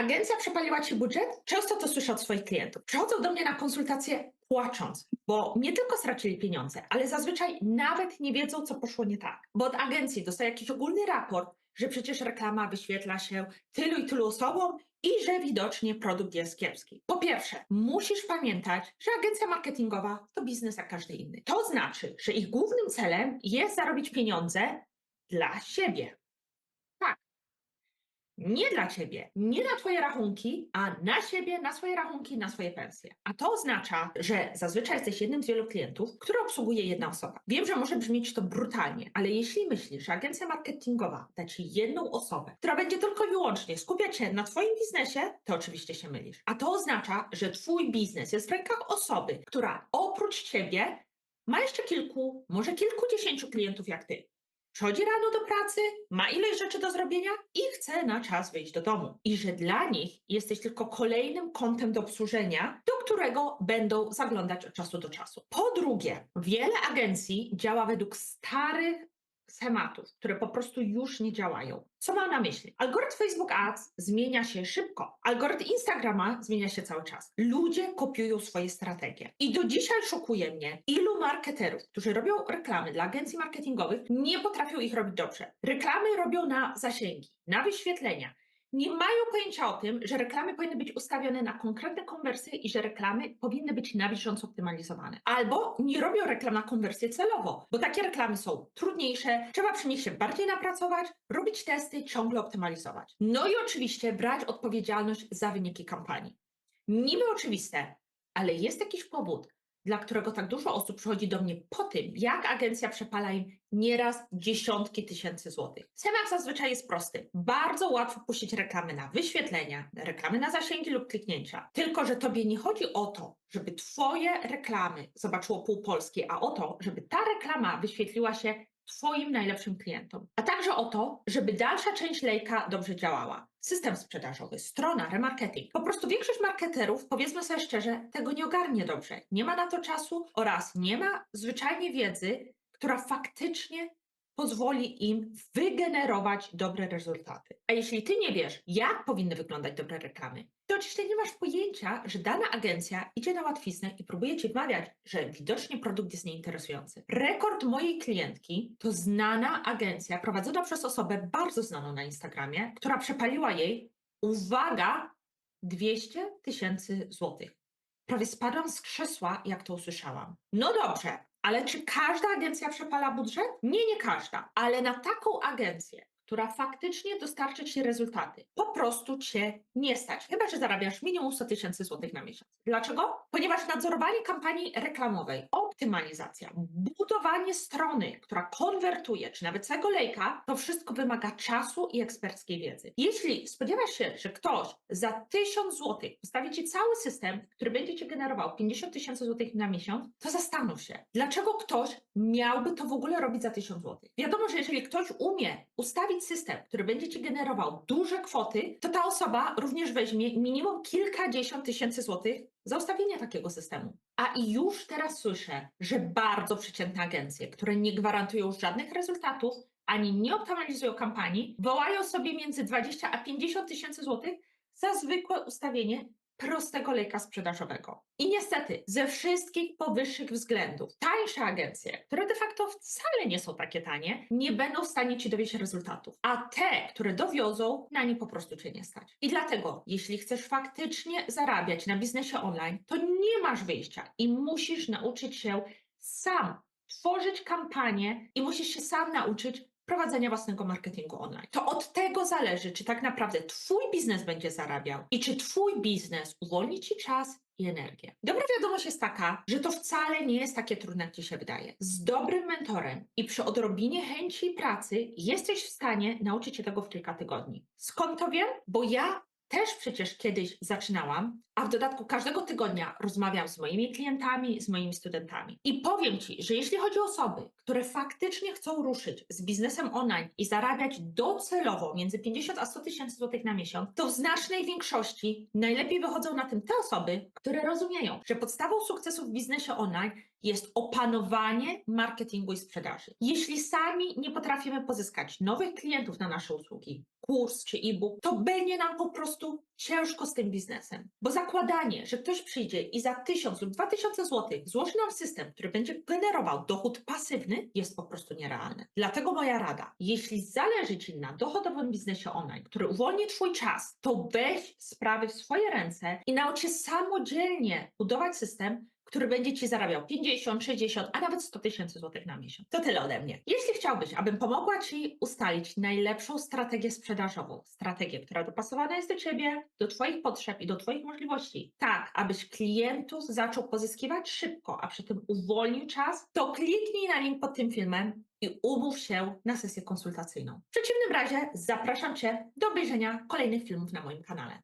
Agencja przepaliła ci budżet? Często to słyszę od swoich klientów. Przychodzą do mnie na konsultacje płacząc, bo nie tylko stracili pieniądze, ale zazwyczaj nawet nie wiedzą, co poszło nie tak. Bo od agencji dostaje jakiś ogólny raport, że przecież reklama wyświetla się tylu i tylu osobom i że widocznie produkt jest kiepski. Po pierwsze, musisz pamiętać, że agencja marketingowa to biznes jak każdy inny. To znaczy, że ich głównym celem jest zarobić pieniądze dla siebie. Nie dla ciebie, nie na twoje rachunki, a na siebie, na swoje rachunki, na swoje pensje. A to oznacza, że zazwyczaj jesteś jednym z wielu klientów, które obsługuje jedna osoba. Wiem, że może brzmieć to brutalnie, ale jeśli myślisz, że agencja marketingowa da ci jedną osobę, która będzie tylko i wyłącznie skupiać się na twoim biznesie, to oczywiście się mylisz. A to oznacza, że twój biznes jest w rękach osoby, która oprócz ciebie ma jeszcze kilku, może kilkudziesięciu klientów jak ty. Przychodzi rano do pracy, ma ileś rzeczy do zrobienia i chce na czas wyjść do domu. I że dla nich jesteś tylko kolejnym kątem do obsłużenia, do którego będą zaglądać od czasu do czasu. Po drugie, wiele agencji działa według starych schematów, które po prostu już nie działają. Co mam na myśli? Algorytm Facebook Ads zmienia się szybko. Algorytm Instagrama zmienia się cały czas. Ludzie kopiują swoje strategie. I do dzisiaj szokuje mnie, ilu marketerów, którzy robią reklamy dla agencji marketingowych, nie potrafią ich robić dobrze. Reklamy robią na zasięgi, na wyświetlenia. Nie mają pojęcia o tym, że reklamy powinny być ustawione na konkretne konwersje i że reklamy powinny być na bieżąco optymalizowane. Albo nie robią reklam na konwersję celowo, bo takie reklamy są trudniejsze, trzeba przy nich się bardziej napracować, robić testy, ciągle optymalizować. No i oczywiście brać odpowiedzialność za wyniki kampanii. Niby oczywiste, ale jest jakiś powód, dla którego tak dużo osób przychodzi do mnie po tym, jak agencja przepala im nieraz dziesiątki tysięcy złotych. Schemat zazwyczaj jest prosty. Bardzo łatwo puścić reklamy na wyświetlenia, reklamy na zasięgi lub kliknięcia. Tylko, że tobie nie chodzi o to, żeby twoje reklamy zobaczyło pół Polski, a o to, żeby ta reklama wyświetliła się Twoim najlepszym klientom, a także o to, żeby dalsza część lejka dobrze działała. System sprzedażowy, strona, remarketing. Po prostu większość marketerów, powiedzmy sobie szczerze, tego nie ogarnie dobrze. Nie ma na to czasu oraz nie ma zwyczajnie wiedzy, która faktycznie pozwoli im wygenerować dobre rezultaty. A jeśli ty nie wiesz, jak powinny wyglądać dobre reklamy, to oczywiście nie masz pojęcia, że dana agencja idzie na łatwiznę i próbuje ci wmawiać, że widocznie produkt jest nieinteresujący. Rekord mojej klientki to znana agencja prowadzona przez osobę bardzo znaną na Instagramie, która przepaliła jej, uwaga, 200 tysięcy złotych. Prawie spadłam z krzesła, jak to usłyszałam. No dobrze, ale czy każda agencja przepala budżet? Nie, nie każda, ale na taką agencję, która faktycznie dostarczy Ci rezultaty, po prostu Cię nie stać, chyba że zarabiasz minimum 100 tysięcy złotych na miesiąc. Dlaczego? Ponieważ nadzorowanie kampanii reklamowej, optymalizacja, budowanie strony, która konwertuje, czy nawet całego lejka, to wszystko wymaga czasu i eksperckiej wiedzy. Jeśli spodziewasz się, że ktoś za 1000 złotych postawi Ci cały system, który będzie Ci generował 50 tysięcy złotych na miesiąc, to zastanów się, dlaczego ktoś miałby to w ogóle robić za 1000 złotych. Wiadomo, że jeżeli ktoś umie ustawić system, który będzie Ci generował duże kwoty, to ta osoba również weźmie minimum kilkadziesiąt tysięcy złotych za ustawienie takiego systemu. A i już teraz słyszę, że bardzo przeciętne agencje, które nie gwarantują żadnych rezultatów, ani nie optymalizują kampanii, wołają sobie między 20 a 50 tysięcy złotych za zwykłe ustawienie prostego lejka sprzedażowego. I niestety, ze wszystkich powyższych względów, tańsze agencje, które de facto wcale nie są takie tanie, nie będą w stanie Ci dowieść rezultatów. A te, które dowiozą, na nie po prostu Cię nie stać. I dlatego, jeśli chcesz faktycznie zarabiać na biznesie online, to nie masz wyjścia i musisz nauczyć się sam tworzyć kampanię i musisz się sam nauczyć prowadzenia własnego marketingu online. To od tego zależy, czy tak naprawdę Twój biznes będzie zarabiał i czy Twój biznes uwolni Ci czas i energię. Dobra wiadomość jest taka, że to wcale nie jest takie trudne, jak Ci się wydaje. Z dobrym mentorem i przy odrobinie chęci i pracy jesteś w stanie nauczyć się tego w kilka tygodni. Skąd to wiem? Bo ja też przecież kiedyś zaczynałam, a w dodatku każdego tygodnia rozmawiam z moimi klientami, z moimi studentami. I powiem Ci, że jeśli chodzi o osoby, które faktycznie chcą ruszyć z biznesem online i zarabiać docelowo między 50 a 100 tysięcy złotych na miesiąc, to w znacznej większości najlepiej wychodzą na tym te osoby, które rozumieją, że podstawą sukcesu w biznesie online jest opanowanie marketingu i sprzedaży. Jeśli sami nie potrafimy pozyskać nowych klientów na nasze usługi, kurs czy e-book, to będzie nam po prostu ciężko z tym biznesem. Bo zakładanie, że ktoś przyjdzie i za 1000 lub 2000 złotych złoży nam system, który będzie generował dochód pasywny, jest po prostu nierealne. Dlatego moja rada, jeśli zależy Ci na dochodowym biznesie online, który uwolni Twój czas, to weź sprawy w swoje ręce i naucz się samodzielnie budować system, który będzie Ci zarabiał 50, 60, a nawet 100 tysięcy złotych na miesiąc. To tyle ode mnie. Jeśli chciałbyś, abym pomogła Ci ustalić najlepszą strategię sprzedażową, strategię, która dopasowana jest do Ciebie, do Twoich potrzeb i do Twoich możliwości, tak, abyś klientów zaczął pozyskiwać szybko, a przy tym uwolnił czas, to kliknij na link pod tym filmem i umów się na sesję konsultacyjną. W przeciwnym razie zapraszam Cię do obejrzenia kolejnych filmów na moim kanale.